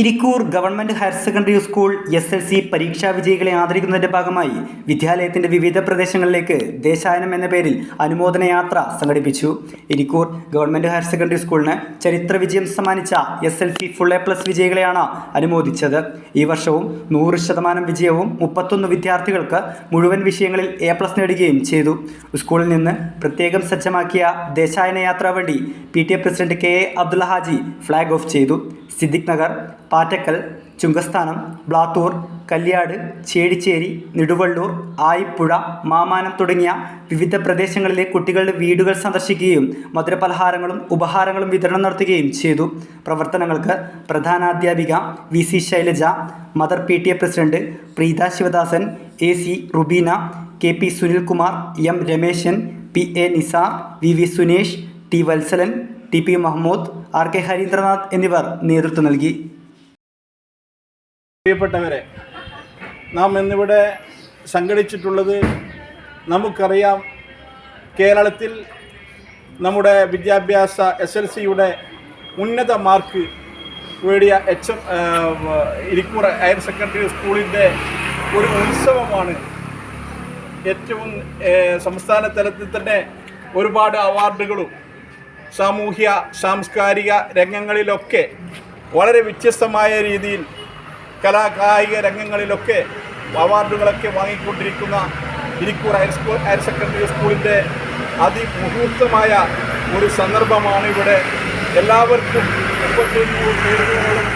Irikkur government higher secondary school S L C പരീക്ഷാ വിജയികളെ ആദരിക്കുന്നതിന്റെ ഭാഗമായി വിദ്യാലയത്തിന്റെ വിവിധ പ്രദേശങ്ങളിലേക്ക് ദേശായനം എന്ന പേരിൽ അനുമോദന യാത്ര സംഘടിപ്പിച്ചു. ഇരിക്കൂർ ഗവൺമെന്റ് ഹയർ സെക്കൻഡറി സ്കൂളിന് ചരിത്ര വിജയം സമ്മാനിച്ച S L C full A plus വിജയികളെയാണ് അനുമോദിച്ചത്. ഈ വർഷവും നൂറ് ശതമാനം വിജയവും മുപ്പത്തൊന്ന് വിദ്യാർത്ഥികൾക്ക് മുഴുവൻ വിഷയങ്ങളിൽ എ പ്ലസ് നേടുകയും ചെയ്തു. സ്കൂളിൽ നിന്ന് പ്രത്യേകം സജ്ജമാക്കിയ ദേശായന യാത്രാ വണ്ടി P T A president K A Abdul Haji flag off ചെയ്തു. സിദ്ദിഖ് നഗർ പാറ്റക്കൽ ചുങ്കസ്ഥാനം ബ്ലാത്തൂർ കല്യാട് ചേടിച്ചേരി നെടുവള്ളൂർ ആയിപ്പുഴ മാമാനം തുടങ്ങിയ വിവിധ പ്രദേശങ്ങളിലെ കുട്ടികളുടെ വീടുകൾ സന്ദർശിക്കുകയും മധുരപലഹാരങ്ങളും ഉപഹാരങ്ങളും വിതരണം നടത്തുകയും ചെയ്തു. പ്രവർത്തനങ്ങൾക്ക് പ്രധാനാധ്യാപിക V C Shailaja mother P T A president Preetha Sivadasan A C Rubeena K P Sunilkumar M Rameshan P A Nisar V V Sunesh T Valsalan T P Mahmood R K Harindranath എന്നിവർ നേതൃത്വം നൽകി. പ്രിയപ്പെട്ടവരെ നാം ഇന്നിവിടെ സംഘടിച്ചിട്ടുള്ളത് നമുക്കറിയാം കേരളത്തിൽ നമ്മുടെ വിദ്യാഭ്യാസ എസ് എൽ സിയുടെ ഉന്നത മാർക്ക് നേടിയ H M Irikkur higher secondary സ്കൂളിന്റെ ഒരു ഉത്സവമാണ്. ഏറ്റവും സംസ്ഥാന തലത്തിൽ തന്നെ ഒരുപാട് അവാർഡുകളും സാമൂഹ്യ സാംസ്കാരിക രംഗങ്ങളിലൊക്കെ വളരെ വ്യത്യസ്തമായ രീതിയിൽ കലാകായിക രംഗങ്ങളിലൊക്കെ അവാർഡുകളൊക്കെ വാങ്ങിക്കൊണ്ടിരിക്കുന്ന Irikkur higher school higher secondary സ്കൂളിന്റെ അതിമുഹൂർത്തമായ ഒരു സന്ദർഭമാണ് ഇവിടെ എല്ലാവർക്കും മുപ്പത്തൊന്നൂറ് പേരുകളോളം